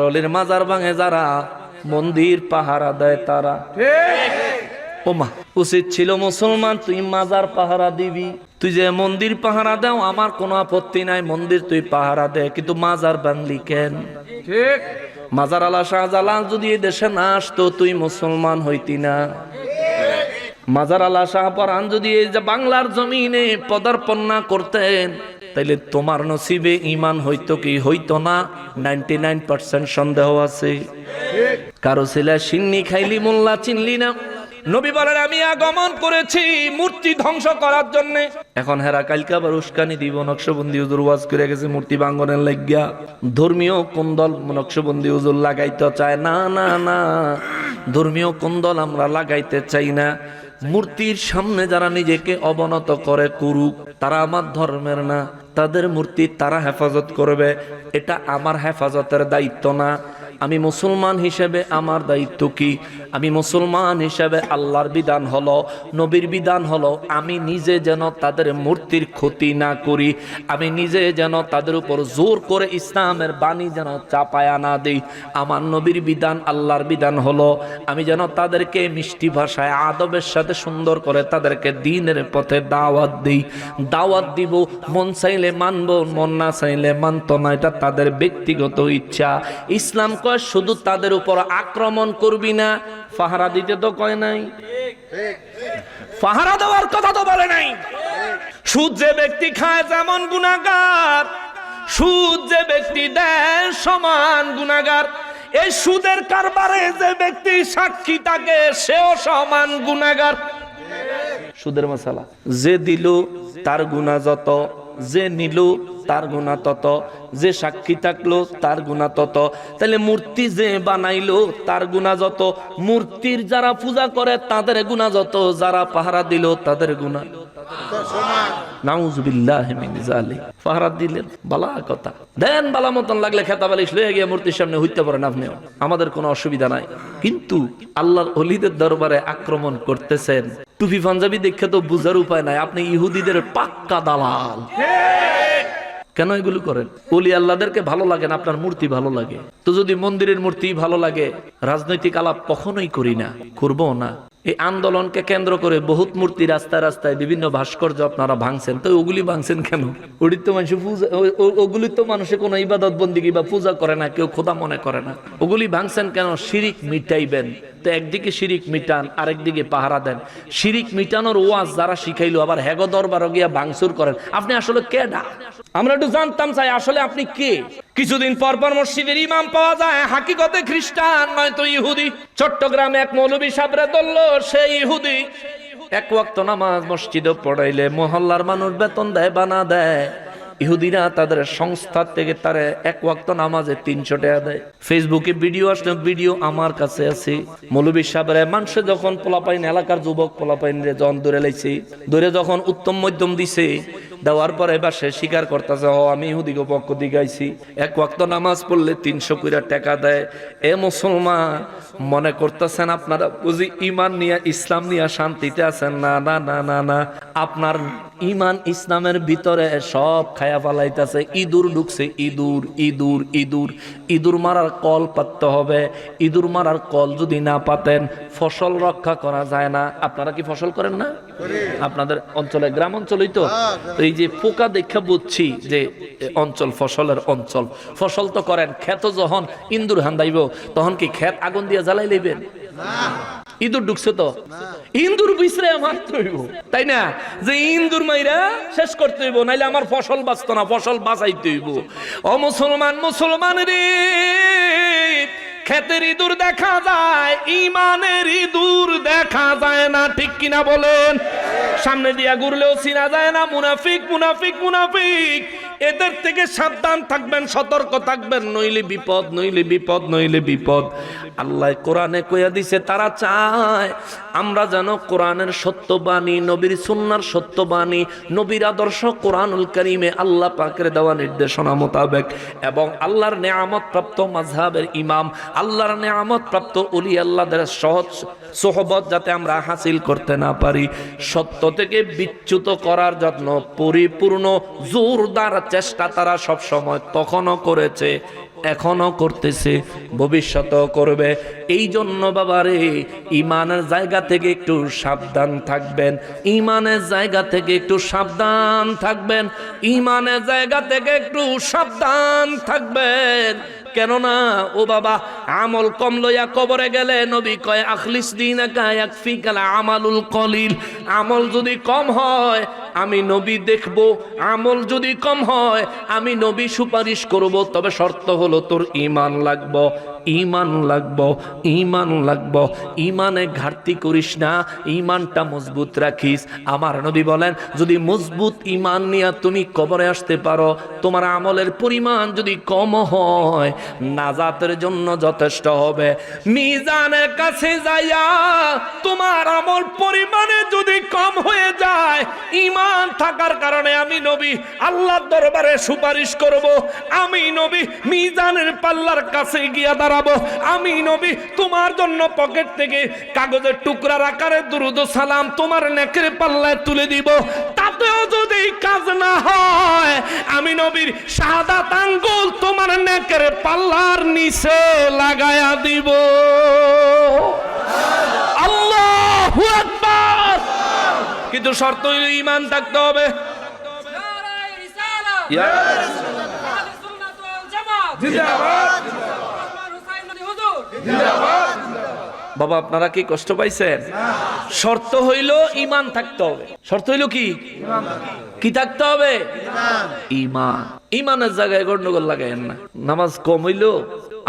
রলির মাজার ভাঙে যারা মন্দির পাহারা দেয় তারা। ওমা উচিত ছিল মুসলমান তুই মাজার পাহারা দিবি। তুই যে মন্দির পাহারা দাও আমার কোনো আপত্তি নাই মন্দির তুই পাহারা দে কিন্তু মাজার বাংলি কেন? ঠিক। মাজার আলা শাহজালাল যদি এই দেশে না আসতো তুই মুসলমান হইতি না। মাজার আলা শাহ শাহপরান যদি এই যে বাংলার জমিনে পদার্পণ না করতেন তাইলে তোমার নসিবে ইমান হইতো কি হইতো না? নাইনটি নাইন পার্সেন্ট সন্দেহ আছে। কারও ছেলে সিন্নি খাইলি, মোল্লা চিনলি না। নবী বলেন, আমি আগমন করেছি মূর্তি ধ্বংস করার জন্য। এখন হেরা কালকে আবার উস্কানি দিব, নকশবন্দি হুজুর ওয়াজ করে গেছে মূর্তি ভাঙ্গনের লাগিয়া। ধর্মীয় কুন্দল নকশবন্দি হুজুর লাগাইতে চায়? না না না। ধর্মীয় কুন্দল আমরা লাগাইতে চাই না? মূর্তির সামনে যারা নিজেকে অবনত করে করুক, তারা আমার ধর্মের না। তাদের মূর্তি তারা হেফাজত করবে এটা আমার হেফাজতের দায়িত্ব না। আমি মুসলমান হিসেবে আমার দায়িত্ব কি? আমি মুসলমান হিসেবে আল্লাহর বিধান হলো, নবীর বিধান হলো, আমি নিজে যেন তাদের মূর্তির ক্ষতি না করি, আমি নিজে যেন তাদের উপর জোর করে ইসলামের বাণী যেন চাপায়া না দিই। আমার নবীর বিধান আল্লাহর বিধান হলো, আমি যেন তাদেরকে মিষ্টি ভাষায়, আদবের সাথে সুন্দর করে তাদেরকে দিনের পথে দাওয়াত দিই। দাওয়াত দিব, মন চাইলে মানবো, মন না চাইলে মানতো না, এটা তাদের ব্যক্তিগত ইচ্ছা। ইসলাম কয় শুধু তাদের উপর আক্রমণ করবি না। পাহারা দিতে তো কয় নাই। ফাহারা দেওয়ার কথা তো বলে নাই। সুদ যে ব্যক্তি খায় যেমন গুণাগার সুদ যে ব্যক্তি দেয় সমান গুণাগার এই সুদের কারবারে যে ব্যক্তি সাক্ষী থাকে, সেও সমান গুণাগার সুদের মশালা, যে দিল তার গুণা যত, যে নিল তার গুণা তত, যে সাক্ষী থাকল তার গুণা তত। তাহলে মূর্তি যে বানাইলো তার গুণা যত। মূর্তির যারা পূজা করে তাদের গুণা যত, যারা পাহারা দিল তাদের গুণা। কথা। দেন বালা মতন লাগলে খেতা মূর্তির সামনে পারেন আমাদের কোনো অসুবিধা নাই। কিন্তু আল্লাহর অলিদের দরবারে আক্রমণ করতেছেন। টুপি পাঞ্জাবি দেখে তো বুঝার উপায় নাই। আপনি ইহুদিদের পাক্কা দালাল। কেন এগুলো করেন? অলি আল্লাহদেরকে ভালো লাগে না, আপনার মূর্তি ভালো লাগে। তো যদি মন্দিরের মূর্তি ভালো লাগে, রাজনৈতিক আলাপ কখনোই করি না, করব না। এই আন্দোলনকে কেন্দ্র করে বহুত মূর্তি রাস্তায় রাস্তায় বিভিন্ন ভাস্কর্য আপনারা ভাঙছেন। তো ওগুলি ভাঙছেন কেন? ওটি তো মানুষ ওগুলি তো মানুষে কোনো ইবাদত বন্দিগি বা পূজা করে না, কেউ খোদা মনে করে না। ওগুলি ভাঙছেন কেন? শিরিক মিটাইবেন। তো একদিকে শিরিক মিটান, আরেকদিকে পাহারা দেন। শিরিক মিটানোর ওয়াজ যারা শিখাইলো, আবার হেগো দরবার গিয়া ভাঙচুর করেন। আপনি আসলে কেডা আমরা একটু জানতাম চাই, আসলে আপনি কে? কিছুদিন পর পর মসজিদের ইমাম পাওয়া যায়, হাকিকতে খ্রিস্টান, নয়তো ইহুদি। চট্টগ্রামে এক মৌলবী সাবরে ধরলো সেই ইহুদি। এক ওয়াক্ত নামাজ মসজিদে পড়াইলে মহল্লার মানুষ বেতন দেয়, বানা দেয়। ইহুদিরা তাদের সংস্থা থেকে তারা এক ওয়াক্ত নামাজে তিনশো টাকা দেয়। ফেসবুকে ভিডিও আসলে ভিডিও আমার কাছে আছে। মৌলবী সাহেবের মানুষে যখন পোলাপাইন, এলাকার যুবক পোলাপাইন রে যখন দূরে লাইছে দূরে যখন উত্তম মধ্যম দিছে দেওয়ার পরে এবার সে স্বীকার করতেছে হ আমি ইহুদিকে পক্ষ দিগাইছি এক ওয়াক্ত নামাজ পড়লে তিনশো কুড়া টাকা দেয়। এ মুসলমান, মনে করতেছেন আপনারা বুঝি ইমান নিয়ে, ইসলাম নিয়ে শান্তিতে আছেন? না না না না না। আপনার ইমান ইসলামের ভিতরে সব খায়া পালাইতেছে ইঁদুর ঢুকছে, ইঁদুর ইঁদুর ইঁদুর। ইঁদুর মারার কল পাততে হবে। ইঁদুর মারার কল যদি না পাতেন, ফসল রক্ষা করা যায় না। আপনারা কি ফসল করেন না? আপনাদের অঞ্চলে গ্রাম অঞ্চলেই তো। তো এই যে পোকা দেখা বুঝছি যে অঞ্চল ফসলের অঞ্চল। ফসল তো করেন ক্ষেত যখন ইন্দুর হান্দাইব তখন কি ক্ষেত আগুন দিয়ে জ্বালাই লইবেন? ইঁদুর ঢুকছে তো? ইন্দুর বিছরে মারতে হইব। তাই না? যে ইন্দুর মাইরা শেষ করতে হইব নাইলে আমার ফসল বাঁচত না ফসল বাঁচাইতে হইব। মুসলমান মুসলমান রে! ক্ষেতের ইঁদুর দেখা যায়, ইমানের ইঁদুর দেখা যায় না, ঠিক কিনা বলেন? সামনে দিয়া ঘুরলেও চিনা যায় না, মুনাফিক মুনাফিক মুনাফিক। এদের থেকে সাবধান থাকবেন, সতর্ক থাকবেন, নইলে বিপদ নইলে বিপদ নইলে বিপদ। আল্লাহ কোরআনে কইয়া দিছে, তারা চায় আমরা যেন কোরআনের সত্যবাণী নবীর সুন্নার সত্যবাণী নবীর আদর্শ কোরআনুল করিমে আল্লাহ পাকের দেওয়া নির্দেশনা মোতাবেক এবং আল্লাহর নেয়ামত প্রাপ্ত মাঝহাবের ইমাম, আল্লাহর নেয়ামত প্রাপ্ত উলি আল্লাহদের সহজ সোহবত যাতে আমরা হাসিল করতে না পারি। সত্য থেকে বিচ্যুত করার যত্ন, পরিপূর্ণ, জোরদার চেষ্টা তারা সব সময় তখনও করেছে এখনও করতেছে, ভবিষ্যতেও করবে। এই জন্য বাবারে, ইমানের জায়গা থেকে একটু সাবধান থাকবেন, ইমানের জায়গা থেকে একটু সাবধান থাকবেন, ইমানের জায়গা থেকে একটু সাবধান থাকবেন। কেননা, ও বাবা আমল কম লইয়া কবরে গেলে নবী কয়, আখলিস দিন আমালুল কলিল। আমল যদি কম হয়, আমি নবী দেখব। আমল যদি কম হয়, আমি নবী সুপারিশ করব। তবে শর্ত হলো তোর ইমান লাগব ইমান লাগব ইমান লাগব। ইমানে ঘাটতি করিস না ইমানটা মজবুত রাখিস। আমার নবী বলেন, যদি মজবুত ইমান নিয়ে তুমি কবরে আসতে পারো, তোমার আমলের পরিমাণ যদি কম হয়, নাজাতের জন্য যথেষ্ট হবে। মিজানের কাছে যাইয়া তোমার আমল পরিমাণে যদি কম হয়ে যায় ইমান থাকার কারণে আমি নবী আল্লাহর দরবারে সুপারিশ করব। আমি নবী মিজানের পাল্লার কাছে গিয়া দাঁড়াবো। আমি নবী তোমার জন্য পকেট থেকে কাগজের টুকরার আকারে দুরুদ সালাম তোমার নেকের পাল্লায় তুলে দিব। যদি কাজ না হয় আমি নবীর সাদাত আঙ্গুল তোমার নেকের পাল্লার নিচে লাগায়া দিব। আল্লাহ কিন্তু শর্ত ইমান থাকতে হবে। জিন্দাবাদ। জিন্দাবাদ। বাবা, আপনারা কি কষ্ট পাইছেন? শর্ত হইল ইমান থাকতে হবে। শর্ত হইল কি? কি থাকতে হবে? ইমান ইমানের জায়গায় গন্ডগোল লাগাইন না। নামাজ কম হইল,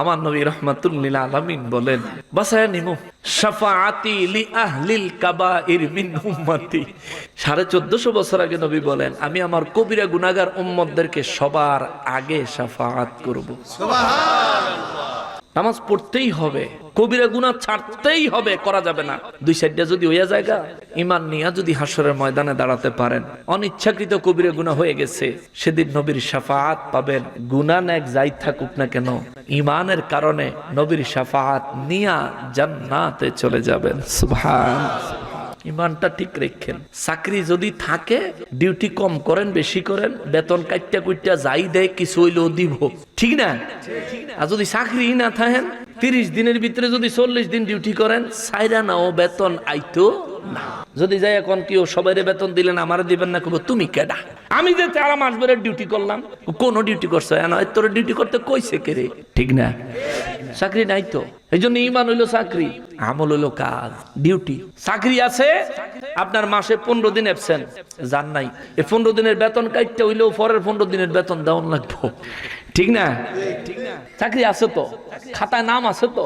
আমার নবী রহমাতুল্লিল আলামিন বলেন, বাসায় নিমু। শাফাআতি লি আহলিল কাবাইর মিন উম্মতি। সাড়ে চোদ্দশো বছর আগে নবী বলেন, আমি আমার কবিরা গুনাগার উম্মতদেরকে সবার আগে শাফাআত করব। নামাজ পড়তেই হবে, কবিরা গুণা ছাড়তেই হবে, করা যাবে না। দুই সাইডটা যদি হইয়া জায়গা ইমান নিয়া যদি হাসরের ময়দানে দাঁড়াতে পারেন, অনিচ্ছাকৃত কবিরা গুনা হয়ে গেছে। সেদিন নবীর সাফাহাত পাবেন। গুণা নেক যাই থাকুক না কেন ইমানের কারণে নবীর সাফাহাত নিয়া জান্নাতে চলে যাবেন। সুবহান। ইমানটা ঠিক রেখেন। চাকরি যদি থাকে, ডিউটি কম করেন, বেশি করেন, বেতন কাইটা কুইটা যাই দেয়, কিছু হইলেও দিব। ঠিক না? আর যদি চাকরি না থাকেন, তিরিশ দিনের ভিতরে যদি চল্লিশ দিন ডিউটি করেন, সাইরা নাও বেতন আইতো। না। যদি যাই এখন কেউ সবাই বেতন দিলেন, আমার দিবেন না কব তুমি কেডা? আমি যে চার মাস ধরে ডিউটি করলাম কোন ডিউটি করছ? এন তোর ডিউটি করতে কইছে কে রে? ঠিক না। চাকরি নাই তো। এই জন্য ইমান হইল চাকরি, আমল হইল কাজ ডিউটি চাকরি আছে, আপনার মাসে পনেরো দিন অ্যাবসেন্ট যান নাই। এই পনেরো দিনের বেতন কাটতে হইলেও পরের পনেরো দিনের বেতন দেওয়ান লাগবো। ঠিক না? চাকরি আছে তো, খাতায় নাম আছে তো।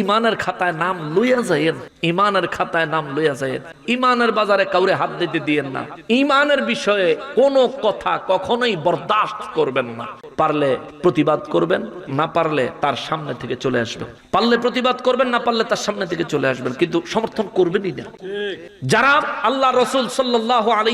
ইমানের খাতায় নাম লইয়া যাইয়েন, ইমানের খাতায় নাম লইয়া যাইয়েন। ইমানের বাজারে কাউরে হাত দিতে দিয়েন না। ইমানের বিষয়ে কোনো কথা কখনোই বরদাস্ত করবেন না। পারলে প্রতিবাদ করবেন, না পারলে তার সামনে থেকে চলে আসবেন। পারলে প্রতিবাদ করবেন, না পারলে তার সামনে থেকে চলে আসবেন, কিন্তু সমর্থন করবেনই না। যারা আল্লাহ রসুল সাল্লাহ আলী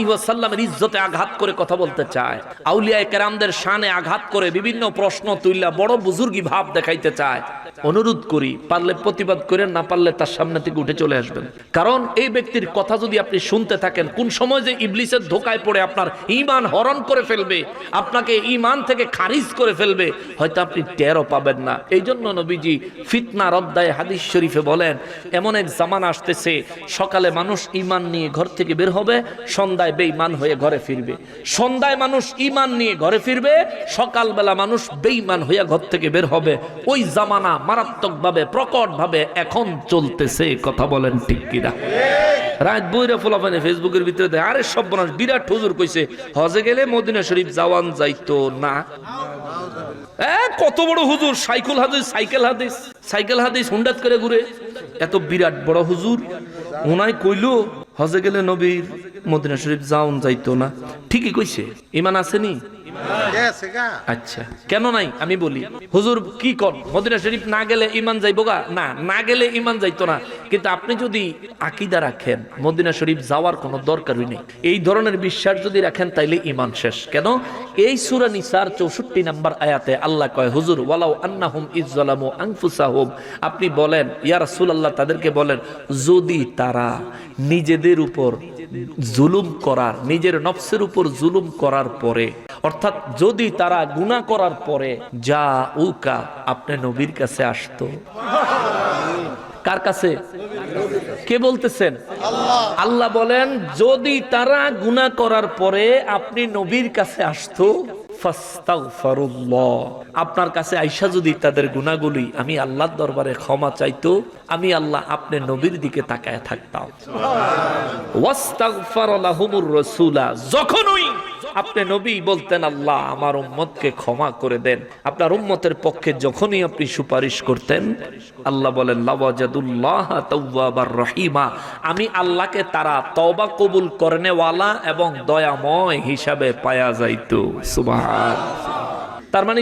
ইজ্জতে আঘাত করে কথা বলতে চায় আউলিয়া কেরামদের শানে আঘাত করে বিভিন্ন প্রশ্ন তুইলা বড় বুজুর্গি ভাব দেখাইতে চায়। অনুরোধ করি, পারলে প্রতিবাদ করেন, না পারলে তার সামনে থেকে উঠে চলে আসবেন। কারণ এই ব্যক্তির কথা যদি আপনি শুনতে থাকেন, কোন সময় যে ইবলিসের ধোকায় পড়ে আপনার ইমান হরণ করে ফেলবে, আপনাকে ইমান থেকে খারিজ করে ফেলবে, হয়তো আপনি টেরও পাবেন না। এই জন্য নবীজি ফিতনা অধ্যায় হাদিস শরীফে বলেন, এমন এক জামান আসতেছে, সকালে মানুষ ইমান নিয়ে ঘর থেকে বের হবে, সন্ধ্যায় বেঈমান হয়ে ঘরে ফিরবে। সন্ধ্যায় মানুষ ইমান নিয়ে ঘরে ফিরবে, সকালবেলা মানুষ বেঈমান হইয়া ঘর থেকে বের হবে। ওই জামানা মারাত্মকভাবে, প্রকটভাবে এখন চলতেছে, কথা বলেন ঠিক কিনা। রাত বইরা ফোলাফানে ফেসবুকের ভিতরে দেয়, আরে সব মানুষ বিরাট হুজুর কইছে, হজে গেলে মদিনা শরীফ যাওয়ান যাইতো না। কত বড় হুজুর, সাইকেল হাদিস সাইকেল হাদিস সাইকেল হাদিস হুন্ডাত করে ঘুরে। এত বিরাট বড় হুজুর ওনাই কইলো, হজে গেলে নবীর মদিনা শরীফ যাওন যাইতো না। ঠিকই কইছে ইমান আসেনি? আচ্ছা। কেন নাই? আমি বলি, হুজুর, কি কর মদিনা শরীফ না গেলে ইমান যাইবো গা? না না গেলে ইমান যাইতো না। কিন্তু আপনি যদি আকিদা রাখেন, মদিনা শরীফ যাওয়ার কোনো দরকারই নেই। এই ধরনের বিশ্বাস যদি রাখেন, তাইলে ইমান শেষ। কেন? এই সূরা নিসার 64 নাম্বার আয়াতে আল্লাহ কয়, হুজুর আপনি বলেন তাদেরকে বলেন, যদি তারা নিজেদের উপর জুলুম করার, নিজের নফসের উপর জুলুম করার পরে অর্থাৎ যদি তারা গুণা করার পরে যা উকা আপনি নবীর কাছে আসতো। কার কাছে? কে বলতেছেন? আল্লাহ বলেন, যদি তারা গুনাহ করার পরে আপনি নবীর কাছে আসতো আপনার কাছে আইসা যদি তাদের গুণাগুলি আমি আল্লাহর দরবারে ক্ষমা চাইতো, আমি আল্লাহ আপনি নবীর দিকে তাকায় থাকতাম। যখনই আপনি নবী বলতেন, আল্লাহ, আমার উম্মতকে ক্ষমা করে দেন। আপনার উম্মতের পক্ষে যখনই আপনি সুপারিশ করতেন, আল্লাহ বলেন, লাওয়াজাদুল্লাহ তাওয়াবার রহিমা। আমি আল্লাহকে তারা তওবা কবুল করনেওয়ালা এবং দয়াময় হিসাবে পায়া যাইতো। সুবহান। তার মানে